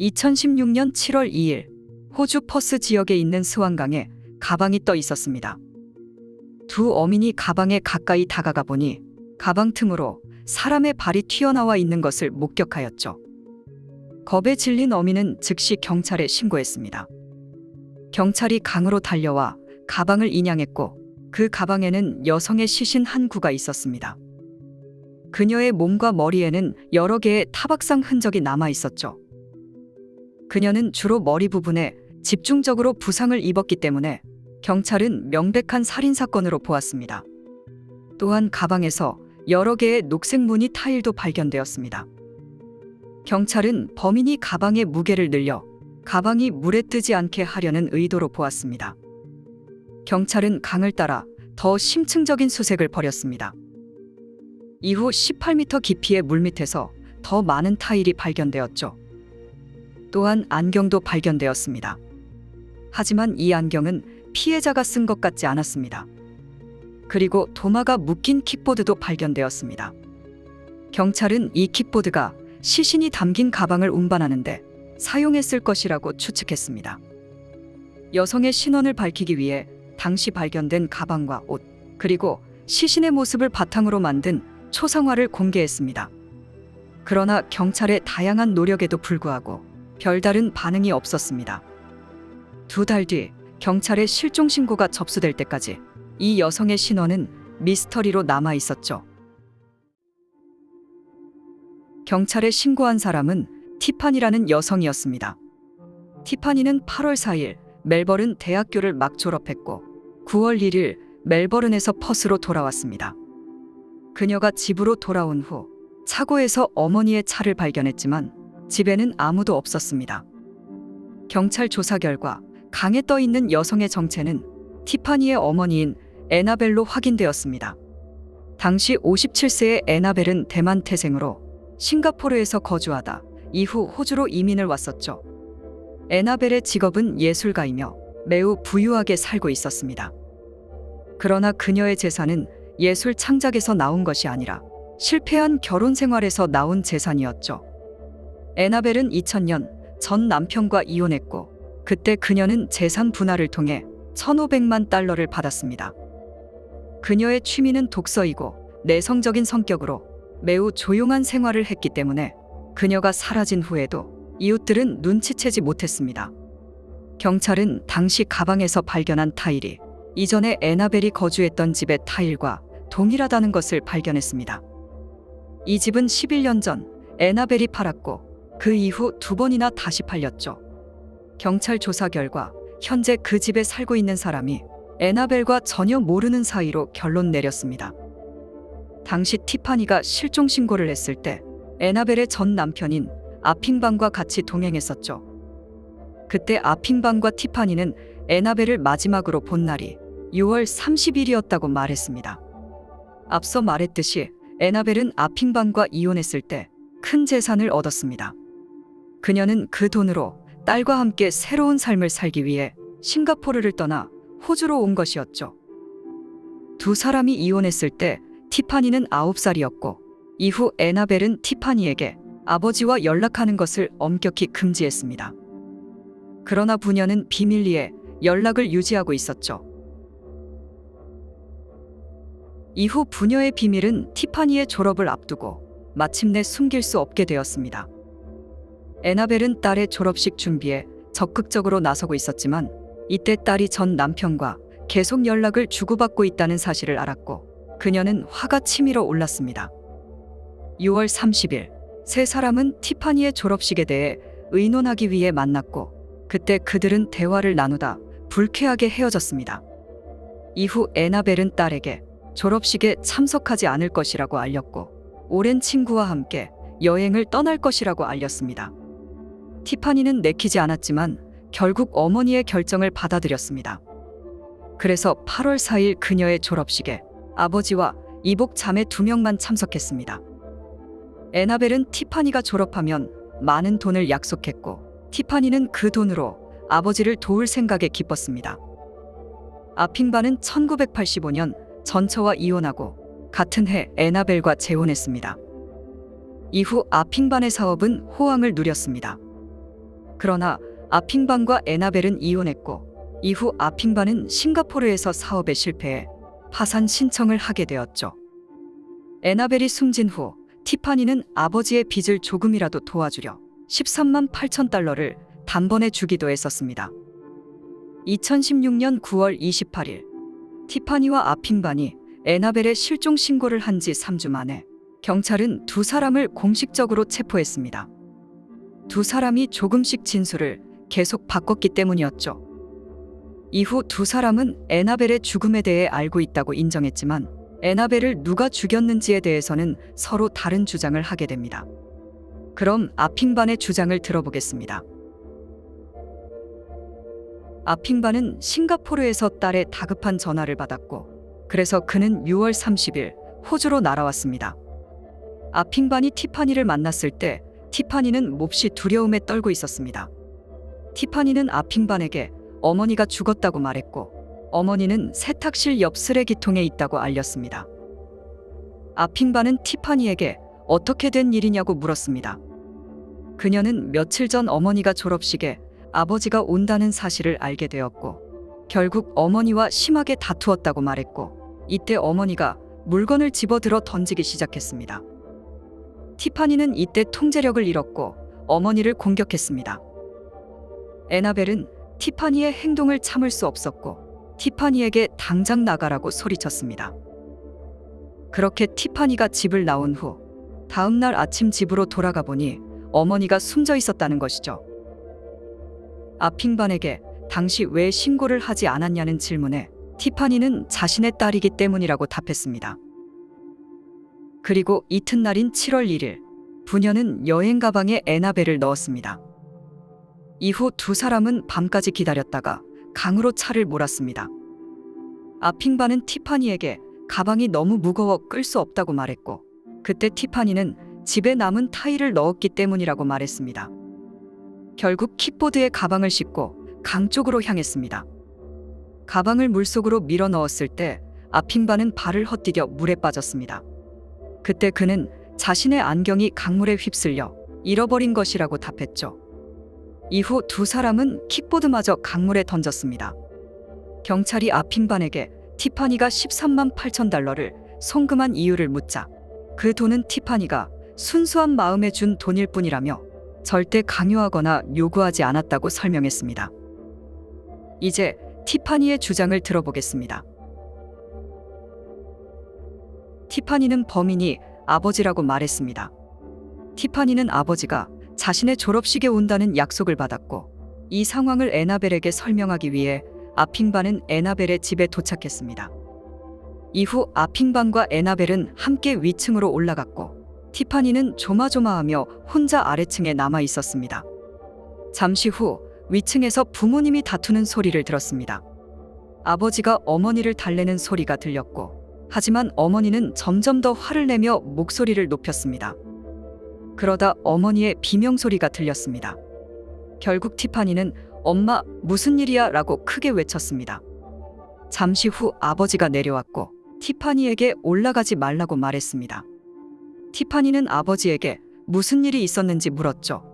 2016년 7월 2일 호주 퍼스 지역에 있는 스완강에 가방이 떠 있었습니다. 두 어민이 가방에 가까이 다가가 보니 가방 틈으로 사람의 발이 튀어나와 있는 것을 목격하였죠. 겁에 질린 어민은 즉시 경찰에 신고했습니다. 경찰이 강으로 달려와 가방을 인양했고 그 가방에는 여성의 시신 한 구가 있었습니다. 그녀의 몸과 머리에는 여러 개의 타박상 흔적이 남아 있었죠. 그녀는 주로 머리 부분에 집중적으로 부상을 입었기 때문에 경찰은 명백한 살인 사건으로 보았습니다. 또한 가방에서 여러 개의 녹색 무늬 타일도 발견되었습니다. 경찰은 범인이 가방의 무게를 늘려 가방이 물에 뜨지 않게 하려는 의도로 보았습니다. 경찰은 강을 따라 더 심층적인 수색을 벌였습니다. 이후 18m 깊이의 물밑에서 더 많은 타일이 발견되었죠. 또한 안경도 발견되었습니다. 하지만 이 안경은 피해자가 쓴 것 같지 않았습니다. 그리고 도마가 묶인 킥보드도 발견되었습니다. 경찰은 이 킥보드가 시신이 담긴 가방을 운반하는데 사용했을 것이라고 추측했습니다. 여성의 신원을 밝히기 위해 당시 발견된 가방과 옷, 그리고 시신의 모습을 바탕으로 만든 초상화를 공개했습니다. 그러나 경찰의 다양한 노력에도 불구하고 별다른 반응이 없었습니다. 두 달 뒤 경찰의 실종 신고가 접수될 때까지 이 여성의 신원은 미스터리로 남아 있었죠. 경찰에 신고한 사람은 티파니라는 여성이었습니다. 티파니는 8월 4일 멜버른 대학교를 막 졸업했고 9월 1일 멜버른에서 퍼스로 돌아왔습니다. 그녀가 집으로 돌아온 후 차고에서 어머니의 차를 발견했지만 집에는 아무도 없었습니다. 경찰 조사 결과 강에 떠 있는 여성의 정체는 티파니의 어머니인 에나벨로 확인되었습니다. 당시 57세의 에나벨은 대만 태생으로 싱가포르에서 거주하다 이후 호주로 이민을 왔었죠. 에나벨의 직업은 예술가이며 매우 부유하게 살고 있었습니다. 그러나 그녀의 재산은 예술 창작에서 나온 것이 아니라 실패한 결혼 생활에서 나온 재산이었죠. 에나벨은 2000년 전 남편과 이혼했고 그때 그녀는 재산 분할을 통해 1,500만 달러를 받았습니다. 그녀의 취미는 독서이고 내성적인 성격으로 매우 조용한 생활을 했기 때문에 그녀가 사라진 후에도 이웃들은 눈치채지 못했습니다. 경찰은 당시 가방에서 발견한 타일이 이전에 에나벨이 거주했던 집의 타일과 동일하다는 것을 발견했습니다. 이 집은 11년 전 에나벨이 팔았고 그 이후 두 번이나 다시 팔렸죠. 경찰 조사 결과 현재 그 집에 살고 있는 사람이 에나벨과 전혀 모르는 사이로 결론 내렸습니다. 당시 티파니가 실종 신고를 했을 때 에나벨의 전 남편인 아핑방과 같이 동행했었죠. 그때 아핑방과 티파니는 에나벨을 마지막으로 본 날이 6월 30일이었다고 말했습니다. 앞서 말했듯이 에나벨은 아핑방과 이혼했을 때 큰 재산을 얻었습니다. 그녀는 그 돈으로 딸과 함께 새로운 삶을 살기 위해 싱가포르를 떠나 호주로 온 것이었죠. 두 사람이 이혼했을 때 티파니는 9살이었고 이후 에나벨은 티파니에게 아버지와 연락하는 것을 엄격히 금지했습니다. 그러나 부녀는 비밀리에 연락을 유지하고 있었죠. 이후 부녀의 비밀은 티파니의 졸업을 앞두고 마침내 숨길 수 없게 되었습니다. 에나벨은 딸의 졸업식 준비에 적극적으로 나서고 있었지만 이때 딸이 전 남편과 계속 연락을 주고받고 있다는 사실을 알았고 그녀는 화가 치밀어 올랐습니다. 6월 30일 세 사람은 티파니의 졸업식에 대해 의논하기 위해 만났고 그때 그들은 대화를 나누다 불쾌하게 헤어졌습니다. 이후 에나벨은 딸에게 졸업식에 참석하지 않을 것이라고 알렸고 오랜 친구와 함께 여행을 떠날 것이라고 알렸습니다. 티파니는 내키지 않았지만 결국 어머니의 결정을 받아들였습니다. 그래서 8월 4일 그녀의 졸업식에 아버지와 이복 자매 두 명만 참석했습니다. 에나벨은 티파니가 졸업하면 많은 돈을 약속했고 티파니는 그 돈으로 아버지를 도울 생각에 기뻤습니다. 아핑바는 1985년 전처와 이혼하고 같은 해 에나벨과 재혼했습니다. 이후 아핑반의 사업은 호황을 누렸습니다. 그러나 아핑반과 에나벨은 이혼했고 이후 아핑반은 싱가포르에서 사업에 실패해 파산 신청을 하게 되었죠. 에나벨이 숨진 후 티파니는 아버지의 빚을 조금이라도 도와주려 13만 8천 달러를 단번에 주기도 했었습니다. 2016년 9월 28일 티파니와 아핑반이 에나벨의 실종 신고를 한 지 3주 만에 경찰은 두 사람을 공식적으로 체포했습니다. 두 사람이 조금씩 진술을 계속 바꿨기 때문이었죠. 이후 두 사람은 에나벨의 죽음에 대해 알고 있다고 인정했지만 에나벨을 누가 죽였는지에 대해서는 서로 다른 주장을 하게 됩니다. 그럼 아핑반의 주장을 들어보겠습니다. 아핑반은 싱가포르에서 딸의 다급한 전화를 받았고 그래서 그는 6월 30일 호주로 날아왔습니다. 아핑반이 티파니를 만났을 때 티파니는 몹시 두려움에 떨고 있었습니다. 티파니는 아핑반에게 어머니가 죽었다고 말했고 어머니는 세탁실 옆 쓰레기통에 있다고 알렸습니다. 아핑반은 티파니에게 어떻게 된 일이냐고 물었습니다. 그녀는 며칠 전 어머니가 졸업식에 아버지가 온다는 사실을 알게 되었고 결국 어머니와 심하게 다투었다고 말했고 이때 어머니가 물건을 집어들어 던지기 시작했습니다. 티파니는 이때 통제력을 잃었고 어머니를 공격했습니다. 에나벨은 티파니의 행동을 참을 수 없었고 티파니에게 당장 나가라고 소리쳤습니다. 그렇게 티파니가 집을 나온 후 다음 날 아침 집으로 돌아가 보니 어머니가 숨져 있었다는 것이죠. 아핑반에게 당시 왜 신고를 하지 않았냐는 질문에 티파니는 자신의 딸이기 때문이라고 답했습니다. 그리고 이튿날인 7월 1일 부녀는 여행 가방에 에나벨을 넣었습니다. 이후 두 사람은 밤까지 기다렸다가 강으로 차를 몰았습니다. 아핑반은 티파니에게 가방이 너무 무거워 끌 수 없다고 말했고 그때 티파니는 집에 남은 타일을 넣었기 때문이라고 말했습니다. 결국 킥보드에 가방을 싣고 강 쪽으로 향했습니다. 가방을 물속으로 밀어 넣었을 때 아핑반은 발을 헛디뎌 물에 빠졌습니다. 그때 그는 자신의 안경이 강물에 휩쓸려 잃어버린 것이라고 답했죠. 이후 두 사람은 킥보드마저 강물에 던졌습니다. 경찰이 아핑반에게 티파니가 13만 8천 달러를 송금한 이유를 묻자 그 돈은 티파니가 순수한 마음에 준 돈일 뿐이라며 절대 강요하거나 요구하지 않았다고 설명했습니다. 이제 티파니의 주장을 들어보겠습니다. 티파니는 범인이 아버지라고 말했습니다. 티파니는 아버지가 자신의 졸업식에 온다는 약속을 받았고 이 상황을 에나벨에게 설명하기 위해 아핑반은 에나벨의 집에 도착했습니다. 이후 아핑반과 에나벨은 함께 위층으로 올라갔고 티파니는 조마조마하며 혼자 아래층에 남아 있었습니다. 잠시 후 위층에서 부모님이 다투는 소리를 들었습니다. 아버지가 어머니를 달래는 소리가 들렸고 하지만 어머니는 점점 더 화를 내며 목소리를 높였습니다. 그러다 어머니의 비명소리가 들렸습니다. 결국 티파니는 엄마 무슨 일이야 라고 크게 외쳤습니다. 잠시 후 아버지가 내려왔고 티파니에게 올라가지 말라고 말했습니다. 티파니는 아버지에게 무슨 일이 있었는지 물었죠.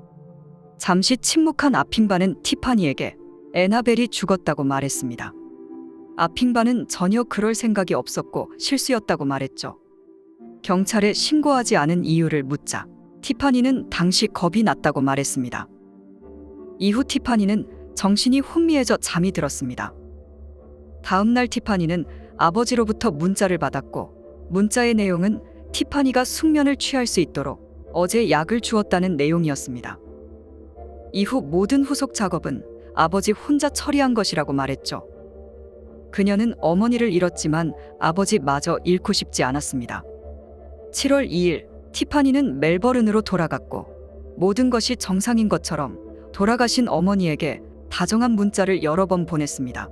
잠시 침묵한 아핑바는 티파니에게 에나벨이 죽었다고 말했습니다. 아핑바는 전혀 그럴 생각이 없었고 실수였다고 말했죠. 경찰에 신고하지 않은 이유를 묻자 티파니는 당시 겁이 났다고 말했습니다. 이후 티파니는 정신이 혼미해져 잠이 들었습니다. 다음 날 티파니는 아버지로부터 문자를 받았고 문자의 내용은 티파니가 숙면을 취할 수 있도록 어제 약을 주었다는 내용이었습니다. 이후 모든 후속 작업은 아버지 혼자 처리한 것이라고 말했죠. 그녀는 어머니를 잃었지만 아버지마저 잃고 싶지 않았습니다. 7월 2일 티파니는 멜버른으로 돌아갔고 모든 것이 정상인 것처럼 돌아가신 어머니에게 다정한 문자를 여러 번 보냈습니다.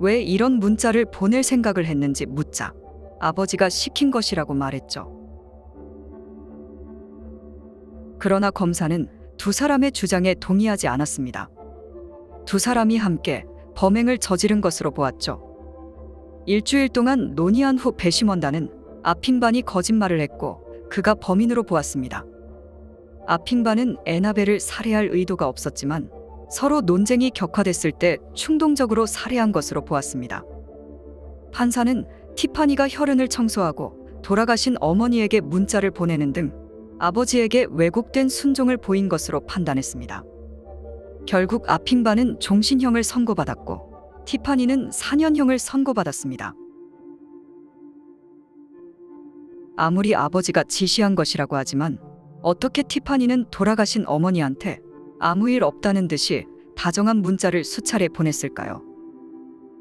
왜 이런 문자를 보낼 생각을 했는지 묻자 아버지가 시킨 것이라고 말했죠. 그러나 검사는 두 사람의 주장에 동의하지 않았습니다. 두 사람이 함께 범행을 저지른 것으로 보았죠. 일주일 동안 논의한 후 배심원단은 아핑반이 거짓말을 했고 그가 범인으로 보았습니다. 아핑바는 에나벨을 살해할 의도가 없었지만 서로 논쟁이 격화됐을 때 충동적으로 살해한 것으로 보았습니다. 판사는 티파니가 혈흔을 청소하고 돌아가신 어머니에게 문자를 보내는 등 아버지에게 왜곡된 순종을 보인 것으로 판단했습니다. 결국 아핑바는 종신형을 선고받았고 티파니는 4년형을 선고받았습니다. 아무리 아버지가 지시한 것이라고 하지만 어떻게 티파니는 돌아가신 어머니한테 아무 일 없다는 듯이 다정한 문자를 수차례 보냈을까요?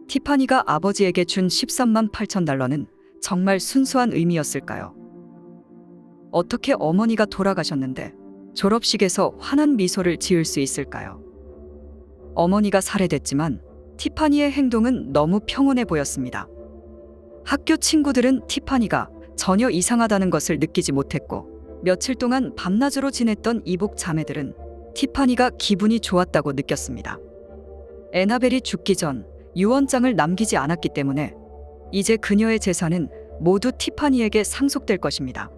티파니가 아버지에게 준 13만 8천 달러는 정말 순수한 의미였을까요? 어떻게 어머니가 돌아가셨는데 졸업식에서 환한 미소를 지을 수 있을까요? 어머니가 살해됐지만 티파니의 행동은 너무 평온해 보였습니다. 학교 친구들은 티파니가 전혀 이상하다는 것을 느끼지 못했고 며칠 동안 밤낮으로 지냈던 이복 자매들은 티파니가 기분이 좋았다고 느꼈습니다. 에나벨이 죽기 전 유언장을 남기지 않았기 때문에 이제 그녀의 재산은 모두 티파니에게 상속될 것입니다.